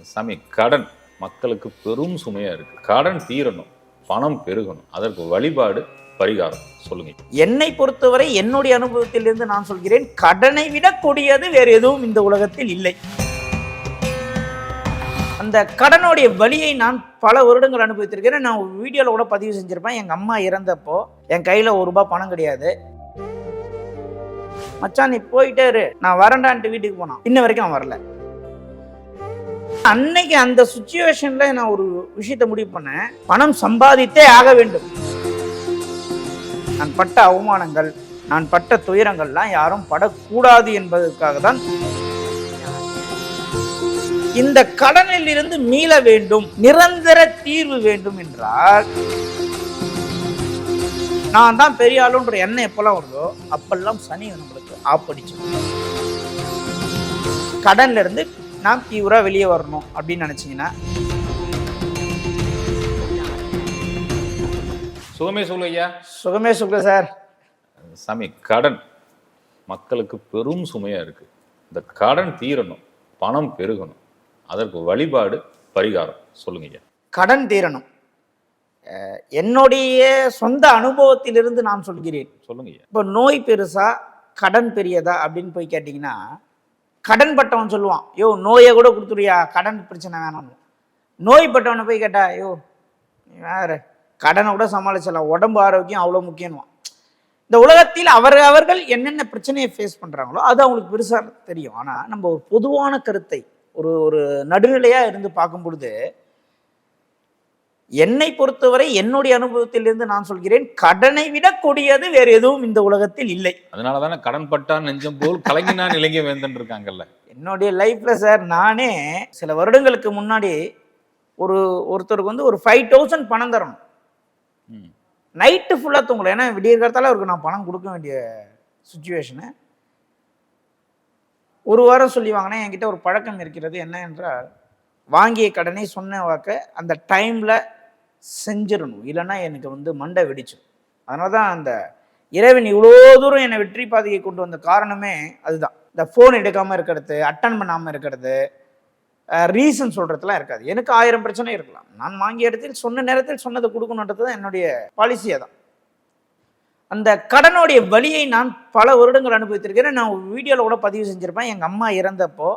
சாமி கடன். மக்களுக்கு பெரும் சுமையா இருக்கு. கடன் தீரணும். பணம் பெருகணும். அதற்கு வழிபாடு பரிகாரம். சொல்லுங்க. என்னை பொறுத்தவரை என்னுடைய அனுபவத்திலிருந்து நான் சொல்கிறேன் கடனை விட கொடியது வேறு எதுவும் இந்த உலகத்தில் இல்லை. அந்த கடனுடைய வலியை நான் பல வருடங்கள் அனுபவித்திருக்கிறேன். நான் ஒரு வீடியோவில் கூட பதிவு செஞ்சுருப்பேன். எங்கள் அம்மா இறந்தப்போ என் கையில் ஒரு ரூபாய் பணம் கிடையாது. மச்சான் நீ போயிட்டே இரு. நான் வரண்டான்ட்டு வீட்டுக்கு போனான். இன்ன வரைக்கும் அவன் வரல. அன்னைக்கு அந்த சுச்சுவேஷன்ல நான் ஒரு விஷயத்தை முடிவு பண்ணேன். பணம் சம்பாதித்தே ஆக வேண்டும். நான் பட்ட அவமானங்கள் நான் பட்ட துயரங்கள்லாம் யாரும் படக்கூடாது என்பதற்காக தான் இந்த கடனில் இருந்து மீள வேண்டும் நிரந்தர தீர்வு வேண்டும் என்றால் நான் தான் பெரிய ஆளுன்ற எண்ணம் எப்பெல்லாம் வருதோ அப்பெல்லாம் சனி நம்மளுக்கு ஆப்படிச்சு கடன்ல இருந்து நாம் தீவிர வெளியே வரணும் அப்படின்னு நினைச்சீங்கன்னா. சுகமே சொல்லு ஐயா. சுகமே சுக சார். சாமி கடன். மக்களுக்கு பெரும் சுமையா இருக்கு. இந்த கடன் தீரணும் பணம் பெருகணும். அதற்கு வழிபாடு பரிகாரம். சொல்லுங்க ஐயா. கடன் தீரணும். என்னுடைய சொந்த அனுபவத்திலிருந்து நான் சொல்கிறேன். சொல்லுங்க இப்போ நோய் பெருசா கடன் பெரியதா அப்படின்னு போய் கேட்டிங்கன்னா கடன் பட்டவன் சொல்லுவான் யோ நோயை கூட கொடுத்துடியா கடன் பிரச்சனை வேணாம் நோய் பட்டவனை போய் கேட்டா யோ நீ வேற கடனை கூட சமாளிச்சிடலாம். உடம்பு ஆரோக்கியம் அவ்வளோ முக்கியம்வான் இந்த உலகத்தில் அவர் அவர்கள் என்னென்ன பிரச்சனையை ஃபேஸ் பண்ணுறாங்களோ அது அவங்களுக்கு பெருசாக தெரியும். ஆனால் நம்ம ஒரு பொதுவான கருத்தை ஒரு ஒரு நடுநிலையாக இருந்து பார்க்கும் பொழுது என்னை பொறுத்தவரை என்னுடைய அனுபவத்திலிருந்து நான் சொல்கிறேன் கடனை விட கொடியது வேறு எதுவும் இந்த உலகத்தில் இல்லை. அதனால தானே கடன் பட்டா நெஞ்சம் போல் கலங்கினான் இலங்கை வேந்தன் இருக்காங்கல்ல. என்னுடைய லைஃப்ல சார் நானே சில வருடங்களுக்கு முன்னாடி ஒரு ஒருத்தருக்கு வந்து ஒரு ஃபைவ் தௌசண்ட் பணம் தரணும். நைட்டு ஃபுல்லாக தூங்கல. ஏன்னா விடியற் காலத்தால அவருக்கு நான் பணம் கொடுக்க வேண்டிய சுச்சுவேஷனு ஒரு வாரம் சொல்லி வாங்கினா என்கிட்ட ஒரு பழக்கம் இருக்கிறது என்ன என்றால் வாங்கிய கடனை சொன்ன வாக்க அந்த டைமில் செஞ்சிடணும். இல்லைன்னா எனக்கு வந்து மண்டை வெடிச்சிடும் அதனால தான் அந்த இறைவன் இவ்வளோ தூரம் என்னை வெற்றி பாதையை கொண்டு வந்த காரணமே அதுதான். இந்த ஃபோன் எடுக்காமல் இருக்கிறது அட்டன் பண்ணாமல் இருக்கிறது ரீசன் சொல்கிறதுலாம் இருக்காது. எனக்கு ஆயிரம் பிரச்சனை இருக்கலாம். நான் வாங்கிய இடத்தில் சொன்ன நேரத்தில் சொன்னதை கொடுக்கணுன்றது தான் என்னுடைய பாலிசியே தான் அந்த கடனுடைய வழியை நான் பல வருடங்கள் அனுபவித்திருக்கிறேன். நான் வீடியோவில் கூட பதிவு செஞ்சுருப்பேன். எங்கள் அம்மா இறந்தப்போ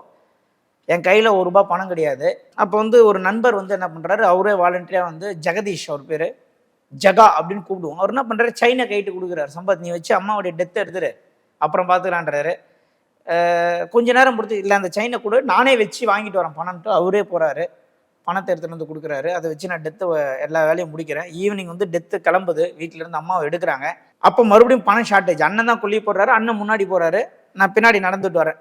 என் கையில் ஒரு ரூபா பணம் கிடையாது. அப்போ வந்து ஒரு நண்பர் வந்து என்ன பண்ணுறாரு அவரே வாலண்டியராக வந்து ஜெகதீஷ் அவர் பேர். ஜகா அப்படின்னு கூப்பிடுவோம் அவர் என்ன பண்ணுறாரு சைனை கைட்டு கொடுக்குறாரு. சம்பத் நீ வச்சு அம்மாவுடைய டெத்தை எடுத்துரு. அப்புறம் பார்த்துக்கலான்றாரு கொஞ்ச நேரம் பொறுத்து இல்லை அந்த செயினை கூட. நானே வச்சு வாங்கிட்டு வரேன் பணம்ட்டு அவரே போகிறாரு பணத்தை எடுத்துகிட்டு வந்து கொடுக்குறாரு. அதை வச்சு நான் டெத்தை எல்லா வேலையும் முடிக்கிறேன். ஈவினிங் வந்து டெத்து கிளம்புது. வீட்டிலேருந்து அம்மாவை எடுக்கிறாங்க. அப்போ மறுபடியும் பணம் ஷார்ட்டேஜ் அண்ணன் தான் கொல்லி போடுறாரு. அண்ணன் முன்னாடி போகிறாரு நான் பின்னாடி நடந்துட்டு வரேன்.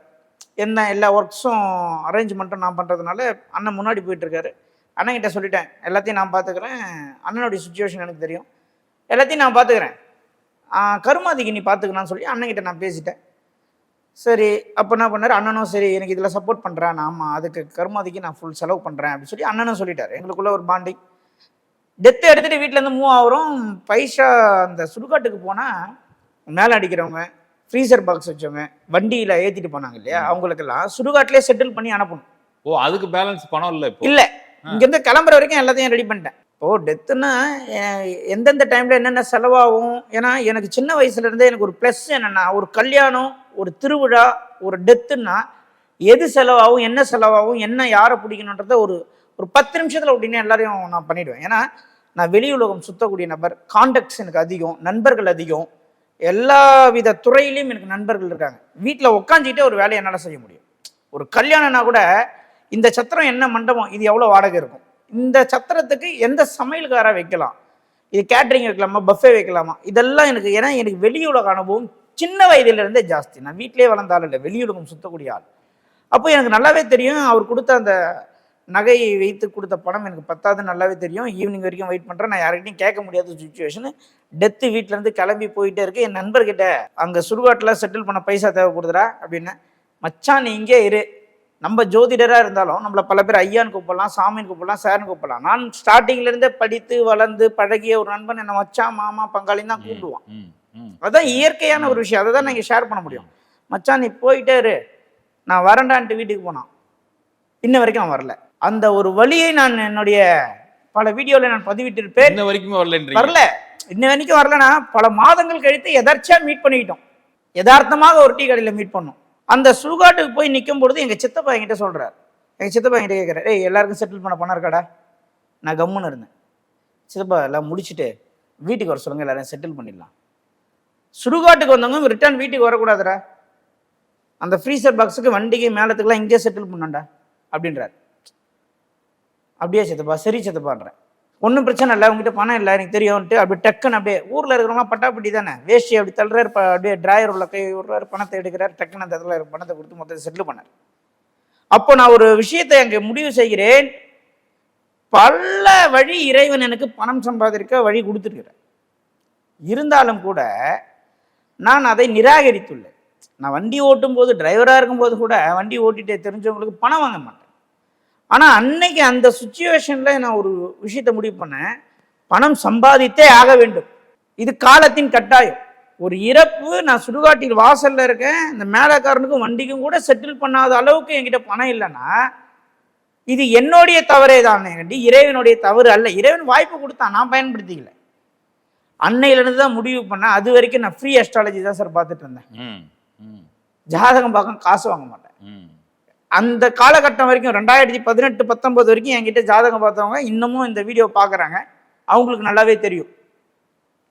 என்ன எல்லா ஒர்க்ஸும் அரேஞ்ச்மெண்ட்டும் நான் பண்ணுறதுனால அண்ணன் முன்னாடி போயிட்டுருக்காரு. அண்ணன்கிட்ட சொல்லிட்டேன் எல்லாத்தையும் நான் பார்த்துக்கிறேன் அண்ணனுடைய சுச்சுவேஷன் எனக்கு தெரியும். எல்லாத்தையும் நான் பார்த்துக்கிறேன் கருமாதிக்கு நீ பார்த்துக்கலாம்னு சொல்லி அண்ணன்கிட்ட நான் பேசிட்டேன். சரி அப்போ என்ன பண்ணார்? அண்ணனும் சரி எனக்கு இதில் சப்போர்ட் பண்ணுறேன் ஆமாம் அதுக்கு கருமாதிக்கு நான் ஃபுல் செலவு பண்ணுறேன் அப்படின்னு சொல்லி அண்ணனும் சொல்லிட்டாரு. எங்களுக்குள்ள ஒரு பாண்டிங் டெத்து எடுத்துகிட்டு வீட்டிலேருந்து மூவ் ஆகிறோம். பைசா அந்த சுடுகாட்டுக்கு போனால் மேலே அடிக்கிறவங்க ஃப்ரீசர் பாக்ஸ் வச்சவங்க வண்டியில் ஏற்றிட்டு போனாங்க இல்லையா? அவங்களுக்கெல்லாம் சுடுகாட்டிலே செட்டில் பண்ணி அனுப்பணும். ஓ அதுக்கு பேலன்ஸ் பணம் இல்ல இல்லை. இங்கேருந்து கிளம்புற வரைக்கும் எல்லாத்தையும் ரெடி பண்ணிட்டேன். இப்போ டெத்துன்னா எந்தெந்த டைமில் என்னென்ன செலவாகும்? ஏன்னா எனக்கு சின்ன வயசுல இருந்தே எனக்கு ஒரு ப்ளஸ் என்னென்னா ஒரு கல்யாணம் ஒரு திருவிழா ஒரு டெத்துன்னா எது செலவாகும் என்ன செலவாகும் என்ன யாரை பிடிக்கணுன்றத ஒரு ஒரு பத்து நிமிஷத்தில் உடனே எல்லாரையும் நான் பண்ணிடுவேன். ஏன்னா நான் வெளி உலகம் சுத்தக்கூடிய நபர் கான்டாக்ட்ஸ் எனக்கு அதிகம் நண்பர்கள் அதிகம். எல்லா வித துறையிலையும் எனக்கு நண்பர்கள் இருக்காங்க. வீட்டில் உட்காந்துக்கிட்டே ஒரு வேலையை என்னால் செய்ய முடியும். ஒரு கல்யாணம்னா கூட இந்த சத்திரம் என்ன மண்டபம் இது எவ்வளோ வாடகை இருக்கும்? இந்த சத்திரத்துக்கு எந்த சமையல்காராக வைக்கலாம்? இது கேட்ரிங் வைக்கலாமா பஃபே வைக்கலாமா? இதெல்லாம் எனக்கு ஏன்னா எனக்கு வெளியுலக அனுபவம் சின்ன வயதிலிருந்தே ஜாஸ்தி. நான் வீட்டிலே வளர்ந்தாலும் இல்லை வெளியுலகம் சுத்தக்கூடிய ஆள். அப்போ எனக்கு நல்லாவே தெரியும் அவர் கொடுத்த அந்த நகை வைத்து கொடுத்த பணம் எனக்கு பத்தாது நல்லாவே தெரியும். ஈவினிங் வரைக்கும் வெயிட் பண்ணுறேன் நான் யார்கிட்டையும் கேட்க முடியாத சுச்சுவேஷன் டெத்து வீட்டிலேருந்து கிளம்பி போயிட்டே இருக்கு. என் நண்பர்கிட்ட அங்கே சுடுகாட்டில் செட்டில் பண்ண பைசா தேவைப்படுதுடா அப்படின்னு. மச்சான் நீ இங்கே இரு. நம்ம ஜோதிடராக இருந்தாலும் நம்மளை பல பேர் ஐயான்னு கூப்பிடலாம் சாமின்னு கூப்பிடலாம் சார்னு கூப்பிடலாம். நான் ஸ்டார்டிங்ல இருந்தே படித்து வளர்ந்து பழகிய ஒரு நண்பன் என்னை மச்சான் மாமா பங்காளின்னு தான் கூப்பிடுவான். அதான் இயற்கையான ஒரு விஷயம். அதை தான் நீங்கள் ஷேர் பண்ண முடியும். மச்சான் நீ போயிட்டே இரு. நான் வரண்டான்ட்டு வீட்டுக்கு போனான். இன்ன வரைக்கும் அவன் வரல. அந்த ஒரு வழியை நான் என்னுடைய பல வீடியோவில் நான் பதிவிட்டிருப்பேன். இன்ன வரைக்குமே வரலன்றீங்க. வரல. இன்ன வரைக்கும் வரலனா பல மாதங்கள் கழித்து எதர்ச்சியா மீட் பண்ணிக்கிட்டோம் யதார்த்தமாக ஒரு டீ கடையில் மீட் பண்ணோம். அந்த சுடுகாட்டுக்கு போய் நிற்கும் பொழுது எங்கள் சித்தப்பா என்கிட்ட சொல்கிறார் எங்கள் சித்தப்பா என்கிட்ட கேட்குறாரு ஏய் எல்லாருக்கும் செட்டில் பண்ண பணம் இருக்காடா? நான் கம்முன்னு இருந்தேன். சித்தப்பா எல்லாம் முடிச்சுட்டு வீட்டுக்கு வர சொல்லுங்க எல்லாரும் செட்டில் பண்ணிடலாம். சுடுகாட்டுக்கு வந்தவங்க ரிட்டர்ன் வீட்டுக்கு வரக்கூடாதுடா. அந்த ஃப்ரீசர் பாக்ஸுக்கு வண்டிக்கு மேலத்துக்குலாம் இங்கேயே செட்டில் பண்ணண்டா அப்படின்றார். அப்படியே சித்தப்பா சரி சித்தப்பான்றேன். ஒன்றும் பிரச்சனை இல்லை உங்ககிட்ட பணம் இல்லை எனக்கு தெரியும்ட்டு அப்படி டக்குன்னு அப்படியே ஊரில் இருக்கிறவங்க பட்டாப்பட்டி தானே? வேஷ்டி அப்படி தள்ளுறாரு இப்போ அப்படியே டிராயர் உள்ள கை விடுறாரு பணத்தை எடுக்கிறார் டக்குன்னு அந்த இடத்துல பணத்தை கொடுத்து மொத்தத்தை செட்டில் பண்ணார். அப்போ நான் ஒரு விஷயத்தை அங்கே முடிவு செய்கிறேன். பல வழி இறைவன் எனக்கு பணம் சம்பாதிக்க வழி கொடுத்துருக்குறேன் இருந்தாலும் கூட நான் அதை நிராகரித்துள்ளேன். நான் வண்டி ஓட்டும் போது டிரைவராக இருக்கும்போது கூட வண்டி ஓட்டிட்டே தெரிஞ்சவங்களுக்கு பணம் வாங்க மாட்டேன். ஆனால் அன்னைக்கு அந்த சுச்சுவேஷனில் நான் ஒரு விஷயத்தை முடிவு பண்ணேன். பணம் சம்பாதித்தே ஆக வேண்டும். இது காலத்தின் கட்டாயம். ஒரு இறப்பு நான் சுடுகாட்டில் வாசல்ல இருக்கேன். இந்த மேலக்காரனுக்கும் வண்டிக்கும் கூட செட்டில் பண்ணாத அளவுக்கு என்கிட்ட பணம் இல்லைன்னா இது என்னுடைய தவறே தான். இறைவனுடைய தவறு அல்ல. இறைவன் வாய்ப்பு கொடுத்தான். நான் பயன்படுத்திக்கல. அன்னையிலேருந்து தான் முடிவு பண்ணேன். அது வரைக்கும் நான் ஃப்ரீ அஸ்ட்ராலஜி தான் சார் பார்த்துட்டு இருந்தேன். ஜாதகம் பார்க்க காசு வாங்க மாட்டேன். அந்த காலகட்டம் வரைக்கும் ரெண்டாயிரத்தி பதினெட்டு பத்தொன்பது வரைக்கும் என்கிட்ட ஜாதகம் பார்த்தவங்க இன்னமும் இந்த வீடியோ பார்க்குறாங்க. அவங்களுக்கு நல்லாவே தெரியும்.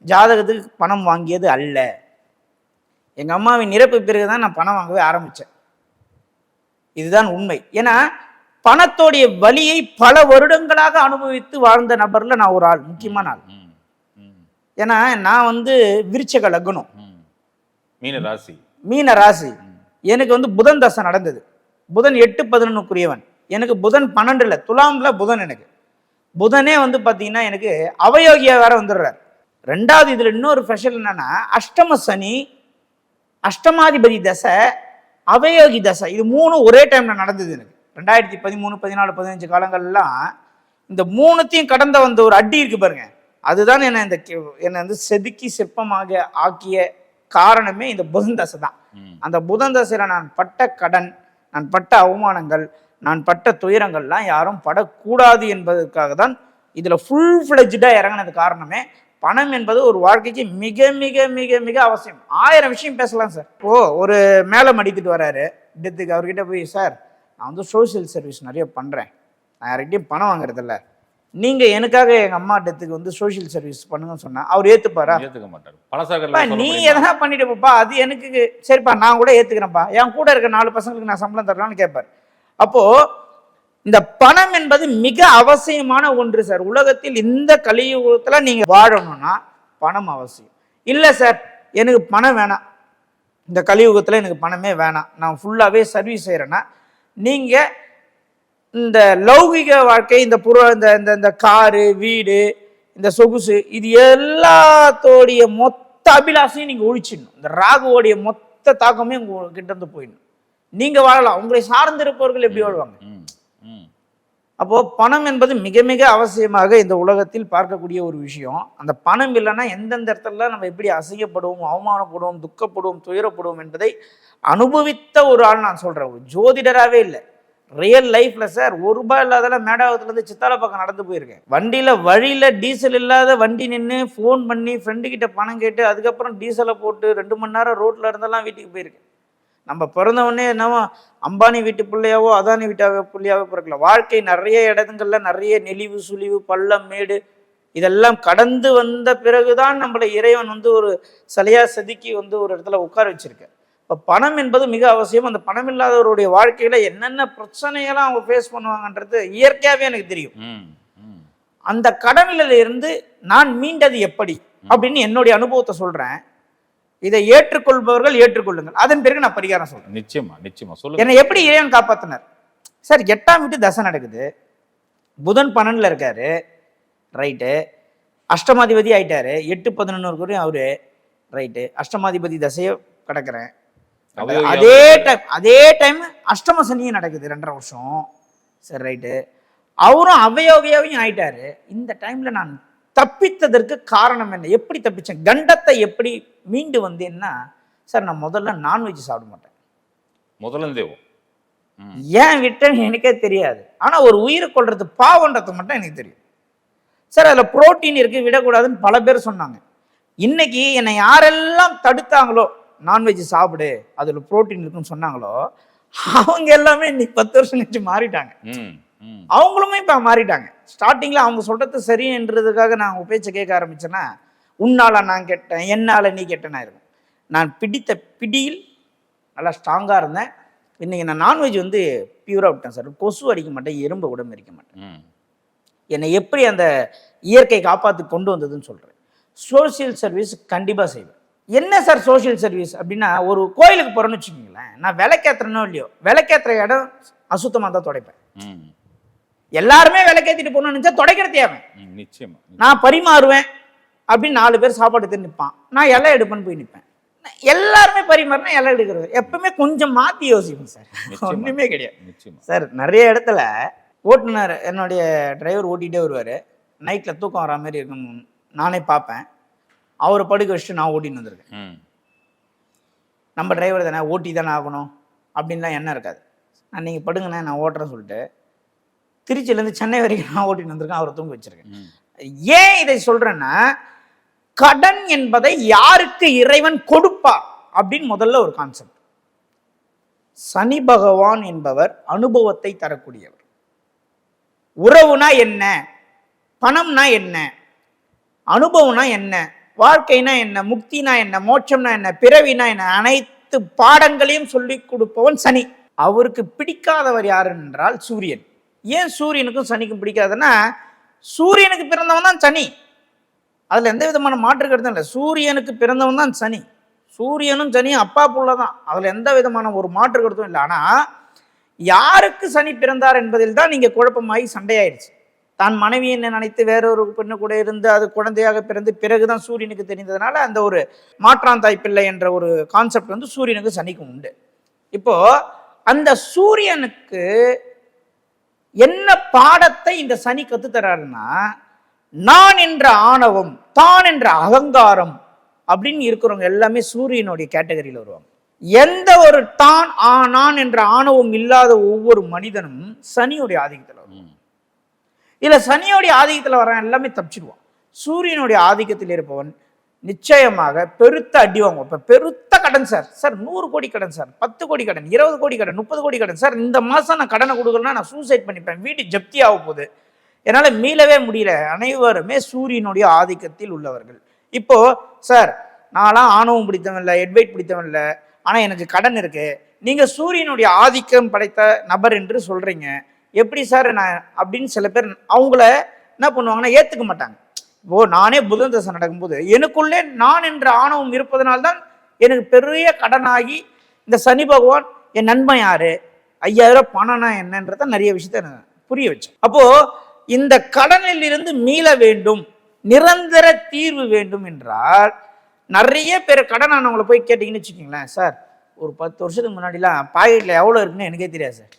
ஜாதகத்துக்கு பணம் வாங்கியது அல்ல. எங்கள் அம்மாவின் இறப்பு பிறகு தான் நான் பணம் வாங்கவே ஆரம்பித்தேன் இதுதான் உண்மை. ஏன்னா பணத்தோடைய வலியை பல வருடங்களாக அனுபவித்து வாழ்ந்த நபர்ல நான் ஒரு ஆள் முக்கியமான ஆள். ஏன்னா நான் வந்து விருச்சக லக்னம். மீன ராசி. மீன ராசி. எனக்கு வந்து புதன் தசை நடந்தது. புதன் எட்டு பதினொன்னுக்குரியவன். எனக்கு புதன் பன்னெண்டுல துலாம்ல புதன் எனக்கு. புதனே வந்து பார்த்தீங்கன்னா எனக்கு அவயோகியா வேற வந்துடுறார். ரெண்டாவது இதுல இன்னொரு ஸ்பெஷல் என்னன்னா அஷ்டம சனி அஷ்டமாதிபதி தசை அவயோகி தசை. இது மூணு ஒரே டைம்ல நடந்தது எனக்கு. ரெண்டாயிரத்தி பதிமூணு பதினாலு பதினஞ்சு காலங்கள்லாம் இந்த மூணுத்தையும் கடந்த வந்த ஒரு அடி இருக்கு பாருங்க. அதுதான் என்னை இந்த என்னை வந்து செதுக்கி சிற்பமாக ஆக்கிய காரணமே இந்த புதன் தசை தான். அந்த புதன் தசையில நான் பட்ட கடன் நான் பட்ட அவமானங்கள் நான் பட்ட துயரங்கள்லாம் யாரும் படக்கூடாது என்பதற்காக தான் இதில் ஃபுல் ஃப்ளெஜ்டாக இறங்கினது காரணமே பணம் என்பது ஒரு வாழ்க்கைக்கு மிக மிக மிக மிக அவசியம். ஆயிரம் விஷயம் பேசலாம் சார். ஓ ஒரு மேலே மடித்துட்டு வராரு. டெத்துக்கு அவர்கிட்ட போய் சார் நான் வந்து சோஷியல் சர்வீஸ் நிறைய பண்ணுறேன் நான் யார்கிட்டையும் பணம் வாங்குறதில்ல. நீங்க எனக்காக எங்க அம்மா டெத்துக்கு வந்து சோஷியல் சர்வீஸ் பண்ணுங்கன்னு சொன்னா அவர் ஏத்துப்பாரா? ஏத்துக்க மாட்டார். நீ எதனா பண்ணிட்டு போப்பா அது எனக்கு சரிப்பா நான் கூட ஏத்துக்கிறேன்ப்பா. என் கூட இருக்க நாலு பசங்களுக்கு நான் சம்பளம் தரலாம்னு கேட்பார் அப்போ இந்த பணம் என்பது மிக அவசியமான ஒன்று சார். உலகத்தில் இந்த கலியுகத்துல நீங்க வாழணும்னா பணம் அவசியம். இல்ல சார் எனக்கு பணம் வேணாம். இந்த கலியுகத்துல எனக்கு பணமே வேணாம். நான் ஃபுல்லாவே சர்வீஸ் செய்யறேன்னா நீங்க இந்த லௌகிக வாழ்க்கை இந்த புற இந்த இந்த இந்த காரு வீடு இந்த சொகுசு இது எல்லாத்தோடைய மொத்த அபிலாஷையும் நீங்க ஒழிச்சிடணும். இந்த ராகுவோடைய மொத்த தாக்கமே உங்க கிட்ட இருந்து போயிடணும். நீங்க வாழலாம். உங்களை சார்ந்திருப்பவர்கள் எப்படி வாழ்வாங்க? அப்போ பணம் என்பது மிக மிக அவசியமாக இந்த உலகத்தில் பார்க்கக்கூடிய ஒரு விஷயம். அந்த பணம் இல்லைன்னா எந்தெந்த இடத்துல நம்ம எப்படி அசையப்படுவோம் அவமானப்படுவோம் துக்கப்படுவோம் துயரப்படுவோம் என்பதை அனுபவித்த ஒரு ஆள் நான் சொல்றேன். ஒரு ஜோதிடராகவே இல்லை. ரியல் லைஃப்ல சார் ஒரு ரூபாய் இல்லாதெல்லாம் மேடாவத்துலேருந்து சித்தால பக்கம் நடந்து போயிருக்கேன். வண்டியில் வழியில் டீசல் இல்லாத வண்டி நின்று ஃபோன் பண்ணி ஃப்ரெண்டு கிட்ட பணம் கேட்டு அதுக்கப்புறம் டீசலை போட்டு ரெண்டு மணி நேரம் ரோட்டில் இருந்தெல்லாம் வீட்டுக்கு போயிருக்கேன். நம்ம பிறந்தவொடனே என்னவோ அம்பானி வீட்டு பிள்ளையாவோ அதானி வீட்டாவோ பிள்ளையாவோ பிறக்கல. வாழ்க்கை நிறைய இடங்கள்ல நிறைய நெளிவு சுழிவு பள்ளம் மேடு இதெல்லாம் கடந்து வந்த பிறகுதான் நம்மளை இறைவன் வந்து ஒரு சிலையாக செதுக்கி வந்து ஒரு இடத்துல உட்கார வச்சுருக்கேன் இப்போ பணம் என்பது மிக அவசியம். அந்த பணம் இல்லாதவருடைய வாழ்க்கையில என்னென்ன பிரச்சனையெல்லாம் அவங்க ஃபேஸ் பண்ணுவாங்கன்றது இயற்கையாவே எனக்கு தெரியும். அந்த கடனில இருந்து நான் மீண்டது எப்படி? அப்படின்னு என்னுடைய அனுபவத்தை சொல்றேன். இதை ஏற்றுக்கொள்பவர்கள் ஏற்றுக்கொள்ளுங்கள். அதன் பிறகு நான் பரிகாரம் சொல்றேன். நிச்சயமா நிச்சயமா. சொல்லுங்க. என்னை எப்படி இறைவன் காப்பாத்தினார்? சார் எட்டாம் வீட்டு தசை நடக்குது. புதன் பன்னெண்டுல இருக்காரு. ரைட்டு. அஷ்டமாதிபதி ஆயிட்டாரு. எட்டு பதினொன்று வரையும் அவரு. ரைட்டு. அஷ்டமாதிபதி தசையை கடக்கிறேன். அதே டைம் அதே டைம் அஷ்டம சனியும் நடக்குது ரெண்டரை வருஷம். சரி ரைட்டு அவரும் அவயோகியாவையும் ஆயிட்டாரு. இந்த டைம்ல நான் தப்பித்ததற்கு காரணம் என்ன? எப்படி தப்பிச்சேன்? கண்டத்தை எப்படி மீண்டு வந்தேன்னா சார் நான் முதல்ல நான்வெஜ் சாப்பிட மாட்டேன். முதலந்தேவம் ம். ஏன் விட்டேன்னு எனக்கே தெரியாது. ஆனா ஒரு உயிரை கொல்றது பாவன்றது மட்டும் எனக்கு தெரியும். சார் அதுல புரோட்டீன் இருக்கு விடக்கூடாதுன்னு பல பேர் சொன்னாங்க. இன்னைக்கு என்னை யாரெல்லாம் தடுத்தாங்களோ நான்வெஜ் சாப்பிடு அதுல புரோட்டீன் இருக்குன்னு சொன்னாங்களோ அவங்க எல்லாமே இன்னைக்கு பத்து வருஷம் கழிச்சு மாறிட்டாங்க. அவங்களுமே இப்போ மாறிட்டாங்க. ஸ்டார்டிங்கில் அவங்க சொல்கிறது சரின்றதுக்காக நான் அவங்க பேச்சை கேட்க ஆரம்பிச்சேன்னா உன்னால நான் கெட்டேன் என்னால் நீ கெட்டனா இருக்கும் நான் பிடித்த பிடியில் நல்லா ஸ்ட்ராங்காக இருந்தேன். இன்றைக்கி நான் நான்வெஜ் வந்து பியூராக விட்டேன் சார் கொசு அடிக்க மாட்டேன் எறும்பை கூட மறிக்க மாட்டேன். என்னை எப்படி அந்த இயற்கை காப்பாற்றி கொண்டு வந்ததுன்னு சொல்கிறேன் சோஷியல் சர்வீஸ் கண்டிப்பாக செய்வேன். என்ன சார் சோஷியல் சர்வீஸ் அப்படின்னா ஒரு கோயிலுக்கு போகிறேன்னு வச்சுக்கோங்களேன் நான் விளக்கேற்றுறனோ இல்லையோ விளக்கேற்றுற இடம் அசுத்தமாக தான் துடைப்பேன். ம். எல்லாருமே விளக்கேற்றிட்டு போகணும்னு நினச்சா துடைக்கிற தேவை நிச்சயமா நான் பரிமாறுவேன் அப்படின்னு நாலு பேர் சாப்பாடு நிற்பான் நான் இலை எடுப்பேன்னு போய் நிற்பேன் எல்லாருமே பரிமாறினா இலை எடுக்கிறது. எப்பவுமே கொஞ்சம் மாற்றி யோசிப்பேன் சார். ஒன்றுமே கிடையாது. நிச்சயமா. சார் நிறைய இடத்துல ஓட்டுநர் என்னுடைய டிரைவர் ஓட்டிகிட்டே வருவார். நைட்டில் தூக்கம் வரா மாதிரி இருக்கும். நானே பார்ப்பேன். அவரை படுக்க வச்சுட்டு நான் ஓட்டின்னு வந்திருக்கேன். நம்ம டிரைவர் தானே ஓட்டி தானே ஆகணும் அப்படின்லாம் எண்ணம் இருக்காது. நான் நீங்கள் படுங்கண்ணே நான் ஓட்டுறேன்னு சொல்லிட்டு திருச்சியிலேருந்து சென்னை வரைக்கும் நான் ஓட்டின்னு வந்திருக்கேன் அவரை தூங்க வச்சிருக்கேன். ஏன் இதை சொல்றேன்னா கடன் என்பதை யாருக்கு இறைவன் கொடுப்பா? அப்படின்னு முதல்ல ஒரு கான்செப்ட் சனி பகவான் என்பவர் அனுபவத்தை தரக்கூடியவர். உறவுனா என்ன? பணம்னா என்ன? அனுபவம்னா என்ன? வாழ்க்கைனா என்ன முக்தினா என்ன மோட்சம்னா என்ன பிறவினா என்ன அனைத்து பாடங்களையும் சொல்லி கொடுப்பவன் சனி. அவருக்கு பிடிக்காதவர் யார் என்றால் சூரியன். ஏன் சூரியனுக்கும் சனிக்கும் பிடிக்காதுன்னா சூரியனுக்கு பிறந்தவன் தான் சனி. அதில் எந்த விதமான மாற்று கருத்தும் இல்லை. சூரியனுக்கு பிறந்தவன் தான் சனி. சூரியனும் சனியும் அப்பா புள்ள தான். அதில் எந்த விதமான ஒரு மாற்று கருத்தும் இல்லை. ஆனால் யாருக்கு சனி பிறந்தார் என்பதில் தான் நீங்கள் குழப்பமாகி சண்டையாயிடுச்சு தான் மனைவி என்ன நினைத்து வேறொரு பெண்ணு கூட இருந்து அது குழந்தையாக பிறந்து பிறகுதான் சூரியனுக்கு தெரிந்ததுனால அந்த ஒரு மாற்றாந்தாய் பிள்ளை என்ற ஒரு கான்செப்ட் வந்து சூரியனுக்கு சனிக்கும் உண்டு. இப்போ அந்த சூரியனுக்கு என்ன பாடத்தை இந்த சனி கத்துத்தராருன்னா நான் என்ற ஆணவம் தான் என்ற அகங்காரம் அப்படின்னு இருக்கிறவங்க எல்லாமே சூரியனுடைய கேட்டகரியில் வருவாங்க. எந்த ஒரு தான் ஆ நான் என்ற ஆணவம் இல்லாத ஒவ்வொரு மனிதனும் சனியுடைய ஆதிக்கத்தில் வருவாங்க. இல்லை சனியோடைய ஆதிக்கத்தில் வரான் எல்லாமே தப்பிச்சிடுவான். சூரியனுடைய ஆதிக்கத்தில் இருப்பவன் நிச்சயமாக பெருத்த அடி வாங்குவான். இப்போ பெருத்த கடன் சார். சார் நூறு கோடி கடன் சார். பத்து கோடி கடன் இருபது கோடி கடன் முப்பது கோடி கடன். சார் இந்த மாதம் நான் கடனை கொடுக்கலன்னா நான் சூசைட் பண்ணிப்பேன். வீடு ஜப்தி ஆக போகுது. என்னால் மீளவே முடியல. அனைவருமே சூரியனுடைய ஆதிக்கத்தில் உள்ளவர்கள். இப்போது சார் நான்லாம் ஆணவம் பிடித்தவன் இல்லை எட்வைட் பிடித்தவன் இல்லை. ஆனால் எனக்கு கடன் இருக்குது நீங்கள் சூரியனுடைய ஆதிக்கம் படைத்த நபர் என்று சொல்கிறீங்க எப்படி சார் நான் அப்படின்னு சில பேர் அவங்கள என்ன பண்ணுவாங்கன்னா ஏற்றுக்க மாட்டாங்க. ஓ நானே புதன் தசை நடக்கும்போது எனக்குள்ளே நான் என்ற ஆணவம் இருப்பதனால்தான் எனக்கு பெரிய கடனாகி இந்த சனி பகவான் என் நண்பன் யாரு? ஐயாயிரம் பணம்னா என்னன்றத நிறைய விஷயத்த நான் புரிய வச்சேன். அப்போ இந்த கடனில் இருந்து மீள வேண்டும் நிரந்தர தீர்வு வேண்டும் என்றால் நிறைய பேர் கடன் ஆனவங்களை போய் கேட்டிங்கன்னு வச்சுக்கோங்களேன் சார் ஒரு பத்து வருஷத்துக்கு முன்னாடிலாம் பாக்கெட்டில் எவ்வளோ இருக்குன்னு எனக்கே தெரியாது சார்.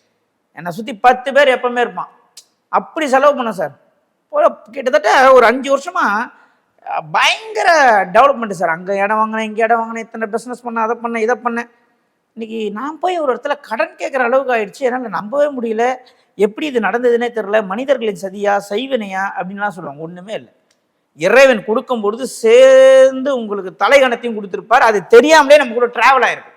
என்னை சுற்றி பத்து பேர் எப்பவுமே இருப்பான். அப்படி செலவு பண்ணேன் சார். கிட்டத்தட்ட ஒரு அஞ்சு வருஷமாக பயங்கர டெவலப்மெண்ட் சார். அங்கே இடம் வாங்கினேன் இங்கே இடம் வாங்கினேன் இத்தனை பிஸ்னஸ் பண்ணேன் அதை பண்ணேன் இதை பண்ணேன். இன்றைக்கி நான் போய் ஒரு இடத்துல கடன் கேட்குற அளவுக்கு ஆயிடுச்சு. என்னால் நம்பவே முடியல. எப்படி இது நடந்ததுன்னே தெரில மனிதர்களின் சதியா சைவினையா அப்படின்லாம் சொல்லுவாங்க. ஒன்றுமே இல்லை. இறைவன் கொடுக்கும் பொழுது சேர்ந்து உங்களுக்கு தலைகணத்தையும் கொடுத்துருப்பார். அது தெரியாமலே நம்ம கூட ட்ராவல் ஆயிருக்கு.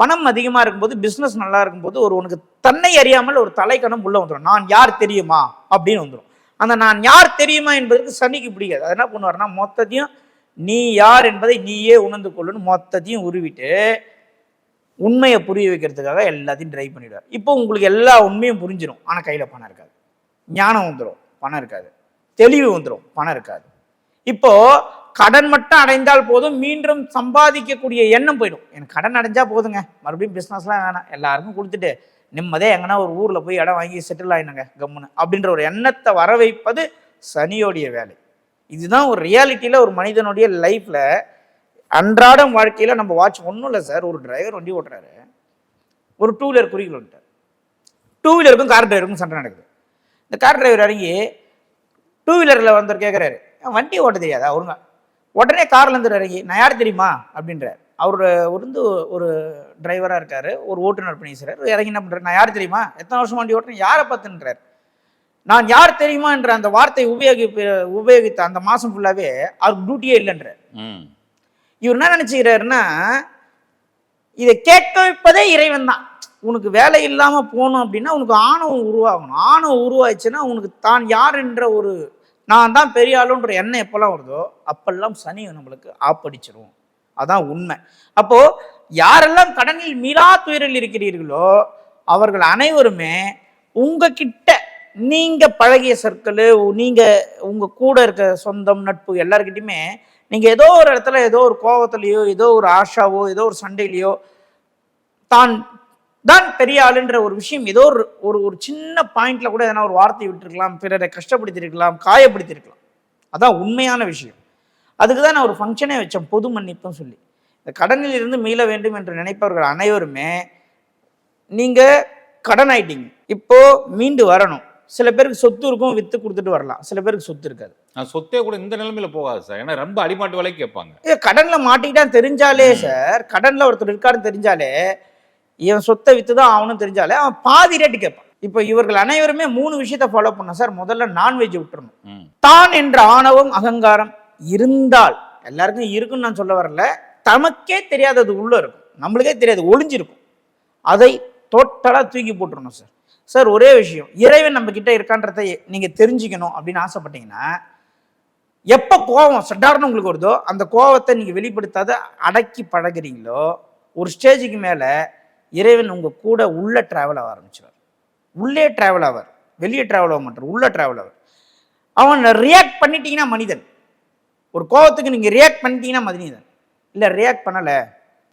பணம் அதிகமாக இருக்கும்போது பிஸ்னஸ் நல்லா இருக்கும்போது ஒரு உனக்கு தன்னை அறியாமல் ஒரு தலைக்கணம் உள்ளே வந்துடும் நான் யார் தெரியுமா? அப்படின்னு வந்துடும் அந்த நான் யார் தெரியுமா என்பதற்கு சனிக்கு பிடிக்காது. அது என்ன பண்ணுவார்னா மொத்தத்தையும் நீ யார் என்பதை நீயே உணர்ந்து கொள்ளுன்னு மொத்தத்தையும் உருவிட்டு உண்மையை புரிய வைக்கிறதுக்காக எல்லாத்தையும் ட்ரை பண்ணிடுவார். இப்போ உங்களுக்கு எல்லா உண்மையும் புரிஞ்சிடும் ஆனால் கையில் பணம் இருக்காது. ஞானம் வந்துடும் பணம் இருக்காது. தெளிவு வந்துடும் பணம் இருக்காது. இப்போது கடன் மட்டும் அடைந்தால் போதும் மீண்டும் சம்பாதிக்கக்கூடிய எண்ணம் போயிடும். எனக்கு கடன் அடைஞ்சால் போதுங்க. மறுபடியும் பிஸ்னஸ்லாம் வேணாம். எல்லாருக்கும் கொடுத்துட்டு நிம்மதியாக எங்கன்னா ஒரு ஊரில் போய் இடம் வாங்கி செட்டில் ஆயினுங்க கம்முன்னு அப்படின்ற ஒரு எண்ணத்தை வர வைப்பது சனியோடைய வேலை. இதுதான் ஒரு ரியாலிட்டியில் ஒரு மனிதனுடைய லைஃப்பில் அன்றாடம் வாழ்க்கையில் நம்ம வாட்ச் ஒன்றும் இல்லை சார் ஒரு டிரைவர் வண்டி ஓட்டுறாரு. ஒரு டூ வீலர் குறிக்கல் வந்துட்டார். டூ வீலருக்கும் கார் டிரைவருக்கும் சண்டை நடக்குது. இந்த கார் டிரைவர் இறங்கி டூ வீலரில் வந்தவர் கேட்குறாரு வண்டி ஓட்ட தெரியாதா? ஒருங்க உடனே கார்ல இருந்து இறங்கி நான் யார் தெரியுமா? அப்படின்றார். அவர் வந்து ஒரு டிரைவராக இருக்கார் ஒரு ஓட்டுநர் பணி செய்கிறார் இறங்கி என்ன பண்ணுறாரு நான் யார் தெரியுமா? எத்தனை வருஷம் வண்டி ஓட்டுறேன்? யாரை பார்த்துன்றார்? நான் யார் தெரியுமா? என்ற அந்த வார்த்தை உபயோகி உபயோகித்த அந்த மாதம் ஃபுல்லாகவே அவருக்கு டியூட்டியே இல்லைன்றார். ம். இவர் என்ன நினச்சிக்கிறாருன்னா இதை கேட்க வைப்பதே இறைவன் தான். உனக்கு வேலை இல்லாமல் போகணும் அப்படின்னா உனக்கு ஆணவம் உருவாகணும். ஆணவம் உருவாச்சுன்னா உனக்கு தான் யார் என்ற ஒரு நான் தான் பெரிய ஆளுன்ற எண்ணம் எப்போல்லாம் வருதோ அப்பெல்லாம் சனி நம்மளுக்கு ஆப்படிச்சிரும். அதான் உண்மை. அப்போது யாரெல்லாம் கடனில் மீளா துயரில் இருக்கிறீர்களோ அவர்கள் அனைவருமே உங்ககிட்ட நீங்கள் பழகிய சர்க்கிள் நீங்கள் உங்கள் கூட இருக்க சொந்தம் நட்பு எல்லாருக்கிட்டையுமே நீங்கள் ஏதோ ஒரு இடத்துல ஏதோ ஒரு கோவத்திலேயோ ஏதோ ஒரு ஆஷாவோ ஏதோ ஒரு சண்டையிலையோ தான் தான் பெரிய ஆளுன்ற ஒரு விஷயம் ஏதோ ஒரு ஒரு ஒரு சின்ன பாயிண்ட்ல கூட எதனா ஒரு வார்த்தை விட்டுருக்கலாம் பிறரை கஷ்டப்படுத்தியிருக்கலாம் காயப்படுத்தியிருக்கலாம். அதான் உண்மையான விஷயம். அதுக்கு தான் நான் ஒரு ஃபங்க்ஷனே வச்சேன் பொது மன்னிப்புன்னு சொல்லி. இந்த கடனில் இருந்து மீள வேண்டும் என்று நினைப்பவர்கள் அனைவருமே நீங்க கடன் ஆயிட்டீங்க. இப்போ மீண்டு வரணும். சில பேருக்கு சொத்து இருக்கும் வித்து கொடுத்துட்டு வரலாம். சில பேருக்கு சொத்து இருக்காது. நான் சொத்தே கூட இந்த நிலைமையில போகாது சார். ஏன்னா ரொம்ப அடிமாட்டு விலைக்கு கேட்பாங்க. கடன்ல மாட்டிக்கிட்டான்னு தெரிஞ்சாலே சார் கடன்ல ஒருத்தர் இருக்காருன்னு தெரிஞ்சாலே இவன் சொத்தை வித்து தான் ஆகணும்னு தெரிஞ்சாலே அவன் பாதி ரேட்டு கேட்பான். இப்போ இவர்கள் அனைவருமே மூணு விஷயத்த ஃபாலோ பண்ண சார். முதல்ல நான்வெஜ் விட்டுறணும். தான் என்ற ஆணவம் அகங்காரம் இருந்தால் எல்லாருக்கும் இருக்குன்னு நான் சொல்ல வரல தமக்கே தெரியாதது உள்ள இருக்கும். நம்மளுக்கே தெரியாது ஒளிஞ்சிருக்கும். அதை டோட்டலாக தூக்கி போட்டுறணும் சார். சார் ஒரே விஷயம். இறைவன் நம்ம கிட்ட இருக்கான்றதை நீங்க தெரிஞ்சுக்கணும் அப்படின்னு ஆசைப்பட்டீங்கன்னா எப்போ கோவம் சட்டார்னு உங்களுக்கு வருதோ அந்த கோவத்தை நீங்க வெளிப்படுத்தாத அடக்கி பழகுறீங்களோ ஒரு ஸ்டேஜுக்கு மேல இறைவன் உங்க கூட உள்ளே ட்ராவல் ஆக ஆரம்பிச்சிடுவார் உள்ளே ட்ராவல் ஆவார். வெளியே ட்ராவல் ஆக மாட்டார். உள்ளே ட்ராவல் ஆவார். அவன் ரியாக்ட் பண்ணிட்டீங்கன்னா மனிதன். ஒரு கோபத்துக்கு நீங்கள் ரியாக்ட் பண்ணிட்டீங்கன்னா மனிதன். இல்லை ரியாக்ட் பண்ணலை.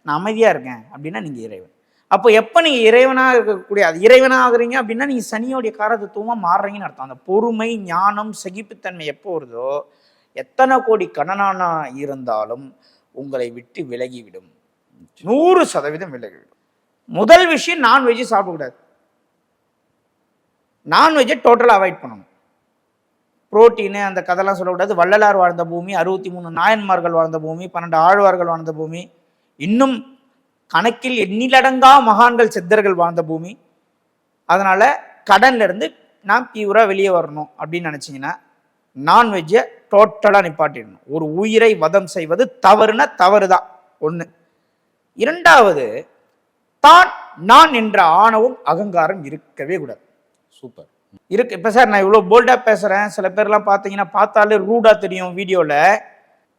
நான் அமைதியாக இருக்கேன் அப்படின்னா நீங்கள் இறைவன். அப்போ எப்போ நீங்கள் இறைவனாக இருக்கக்கூடிய அது இறைவனாக ஆகுறீங்க அப்படின்னா நீங்கள் சனியோடைய காரதத்துவமாக மாறுறீங்கன்னு அர்த்தம். அந்த பொறுமை ஞானம் சகிப்புத்தன்மை எப்போ வருதோ எத்தனை கோடி கணனானா இருந்தாலும் உங்களை விட்டு விலகிவிடும். நூறு சதவீதம் விலகிவிடும். முதல் விஷயம் நான்வெஜ்ஜு சாப்பிடக்கூடாது. நான்வெஜ்ஜை டோட்டலாக அவாய்ட் பண்ணணும். புரோட்டீனு அந்த கதைலாம் சொல்லக்கூடாது. வள்ளலார் வாழ்ந்த பூமி அறுபத்தி மூணு நாயன்மார்கள் வாழ்ந்த பூமி பன்னெண்டு ஆழ்வார்கள் வாழ்ந்த பூமி இன்னும் கணக்கில் எண்ணிலடங்கா மகான்கள் சித்தர்கள் வாழ்ந்த பூமி. அதனால் கடன்லேருந்து நான் பியூராக வெளியே வரணும் அப்படின்னு நினச்சிங்கன்னா நான்வெஜ்ஜை டோட்டலாக நிப்பாட்டிடணும். ஒரு உயிரை வதம் செய்வது தவறுனா தவறு தான் ஒன்று இரண்டாவது தான் நான் என்ற ஆணவம் அகங்காரம் இருக்கவே கூடாது. சூப்பர். இருக்கு. இப்போ சார் நான் இவ்வளோ போல்டாக பேசுகிறேன் சில பேர்லாம் பார்த்தீங்கன்னா பார்த்தாலே ரூடாக தெரியும் வீடியோவில்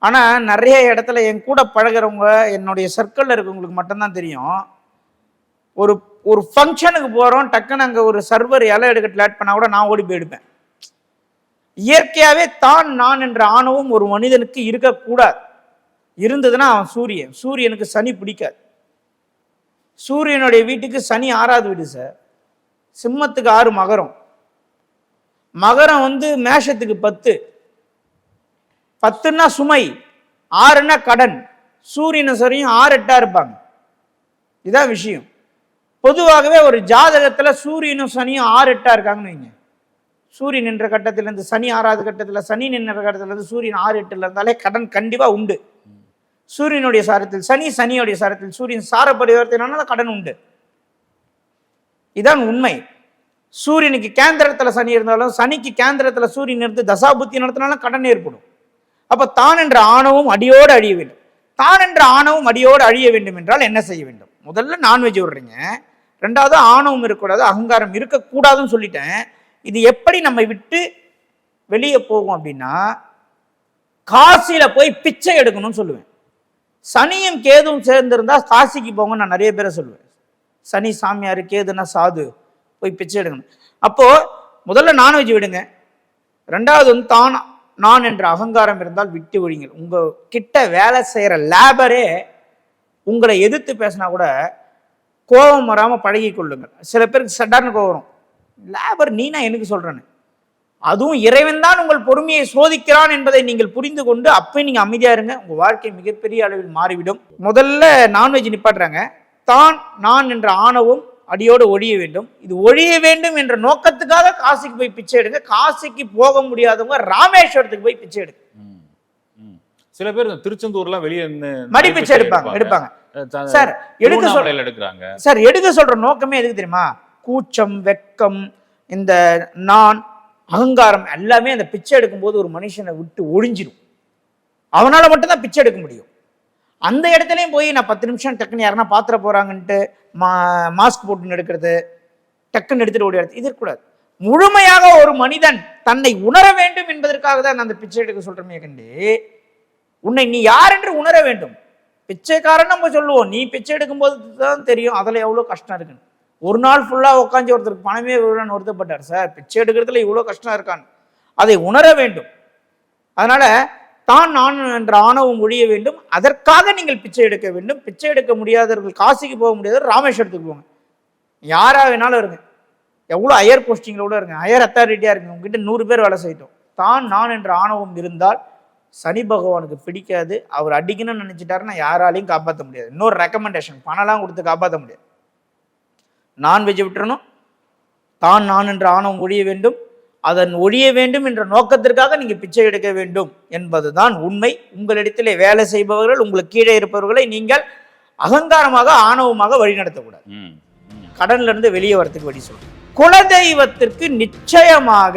ஆனால் நிறைய இடத்துல என் கூட பழகுறவங்க என்னுடைய சர்க்கிளில் இருக்கவங்களுக்கு மட்டும்தான் தெரியும். ஒரு ஒரு ஃபங்க்ஷனுக்கு போகிறோம் டக்குன்னு அங்கே ஒரு சர்வர் இலை எடுக்க லேட் பண்ணால் கூட நான் ஓடி போய் எடுப்பேன் இயற்கையாகவே தான் நான் என்ற ஆணவம் ஒரு மனிதனுக்கு இருக்கக்கூடாது. இருந்ததுன்னா அவன் சூரியன். சூரியனுக்கு சனி பிடிக்காது. சூரியனுடைய வீட்டுக்கு சனி ஆறாவது வீடு சார். சிம்மத்துக்கு ஆறு மகரம். மகரம் வந்து மேஷத்துக்கு பத்து. பத்துன்னா சுமை ஆறுன்னா கடன். சூரியனும் சரியும் ஆறு எட்டாக இருப்பாங்க. இதான் விஷயம். பொதுவாகவே ஒரு ஜாதகத்தில் சூரியனும் சனியும் ஆறு எட்டாக இருக்காங்கன்னு வைங்க. சூரியன் நின்ற கட்டத்திலேருந்து சனி ஆறாவது கட்டத்தில் சனி நின்ற கட்டத்திலேருந்து சூரியன் ஆறு எட்டுல இருந்தாலே கடன் கண்டிப்பாக உண்டு. சூரியனுடைய சாரத்தில் சனி சனியுடைய சாரத்தில் சூரியன் சார பரிவர்த்தனால கடன் உண்டு. இதான் உண்மை. சூரியனுக்கு கேந்திரத்தில் சனி இருந்தாலும் சனிக்கு கேந்திரத்தில் சூரியன் இருந்து தசாபுத்தி நடத்தினாலும் கடன் ஏற்படும். அப்போ தான் என்ற ஆணவம் அடியோடு அழிய வேண்டும். தான் என்ற ஆணவம் அடியோடு அழிய வேண்டும் என்றால் என்ன செய்ய வேண்டும்? முதல்ல நான்வெஜ் விடுறீங்க. ரெண்டாவது ஆணவம் இருக்கக்கூடாது அகங்காரம் இருக்கக்கூடாதுன்னு சொல்லிட்டேன். இது எப்படி நம்ம விட்டு வெளியே போகும் அப்படின்னா காசியில் போய் பிச்சை எடுக்கணும்னு சொல்லுவேன். சனியும் கேதும் சேர்ந்திருந்தா காசிக்கு போங்க நான் நிறைய பேரை சொல்லுவேன். சனி சாமியார் கேதுன்னா சாது. போய் பிச்சை எடுக்கணும். அப்போது முதல்ல நான்வெஜ் விடுங்க. ரெண்டாவது வந்து தான் நான் என்ற அகங்காரம் இருந்தால் விட்டு விடுங்கள். உங்கள் கிட்ட வேலை செய்கிற லேபரே உங்களை எதிர்த்து பேசினா கூட கோபம் வராமல் பழகி கொள்ளுங்கள் சில பேருக்கு சட்டார்னு கோவம் வரும். லேபர் நீ நான் எனக்கு சொல்கிறேன்னு அதுவும் இறைவன் தான் உங்கள் பொறுமையை சோதிக்கிறான் என்பதை நீங்கள் புரிந்து கொண்டு அப்பயும் நீங்க அமைதியா இருங்க. உங்க வாழ்க்கை மிகப்பெரிய அளவில் மாறிவிடும். முதல்ல நான்வெஜ் நிப்பாட்டுறாங்க. தான் நான் என்ற ஆணவம் அடியோடு ஒழிய வேண்டும். இது ஒழிய வேண்டும் என்ற நோக்கத்துக்காக காசிக்கு போய் பிச்சை எடுங்க. காசிக்கு போக முடியாதவங்க ராமேஸ்வரத்துக்கு போய் பிச்சை எடுங்க. சில பேர் திருச்செந்தூர்லாம் வெளியே மடி பிச்சை எடுப்பாங்க எடுப்பாங்க. சார் எடுக்க சொல் திருவண்ணாமலையில எடுக்கிறாங்க. சார் எடுக்க சொல்ற நோக்கமே எதுக்கு தெரியுமா? கூச்சம் வெக்கம் இந்த நான் அகங்காரம் எல்லாமே அந்த பிச்சை எடுக்கும்போது ஒரு மனுஷனை விட்டு ஒழிஞ்சிடும் அவனால் மட்டும்தான் பிச்சை எடுக்க முடியும். அந்த இடத்துலையும் போய் நான் பத்து நிமிஷம் டக்குன்னு யாருன்னா பாத்திர போகிறாங்கன்ட்டு மா மாஸ்க் போட்டுன்னு எடுக்கிறது டக்குன்னு எடுத்துகிட்டு ஓடி இது இருக்கக்கூடாது. முழுமையாக ஒரு மனிதன் தன்னை உணர வேண்டும் என்பதற்காக தான் நான் அந்த பிச்சை எடுக்க சொல்றமே கண்டி உன்னை நீ யார் என்று உணர வேண்டும். பிச்சைக்காரன் நம்ம சொல்லுவோம். நீ பிச்சை எடுக்கும்போது தான் தெரியும் அதில் எவ்வளோ கஷ்டம் இருக்குன்னு. ஒரு நாள் ஃபுல்லாக உட்காந்து ஒருத்தருக்கு பணமே விழுன்னு ஒருத்தப்பட்டார் சார். பிச்சை எடுக்கிறதுல இவ்வளோ கஷ்டம் இருக்கான்னு. அதை உணர வேண்டும். அதனால் தான் நான் என்ற ஆணவம் ஒழிய வேண்டும். அதற்காக நீங்கள் பிச்சை எடுக்க வேண்டும். பிச்சை எடுக்க முடியாதவர்கள் காசிக்கு போக முடியாதவர் ராமேஸ்வரத்துக்கு போங்க. யாராக வேணாலும் இருங்க. எவ்வளோ ஹையர் கூட இருங்க. ஹையர் அத்தாரிட்டியாக இருங்க. உங்ககிட்ட நூறு பேர் வேலை செய்யட்டும். தான் நான் என்ற ஆணவம் இருந்தால் சனி பகவானுக்கு பிடிக்காது. அவர் அடிக்கணும்னு நினச்சிட்டாருன்னா யாராலையும் காப்பாற்ற முடியாது. இன்னொரு ரெக்கமெண்டேஷன் பணம்லாம் கொடுத்து காப்பாற்ற முடியாது. நான்வெஜ் விட்டுறணும். தான் நான் என்ற ஆணவம் ஒழிய வேண்டும். அதன் ஒழிய வேண்டும் என்ற நோக்கத்திற்காக நீங்க பிச்சை எடுக்க வேண்டும் என்பதுதான் உண்மை. உங்களிடத்திலே வேலை செய்பவர்கள் உங்களுக்கு கீழே இருப்பவர்களை நீங்கள் அகங்காரமாக ஆணவமாக வழிநடத்தக்கூடாது. கடன்ல இருந்து வெளியே வரத்துக்கு வழி சொல்றேன். குலதெய்வத்திற்கு நிச்சயமாக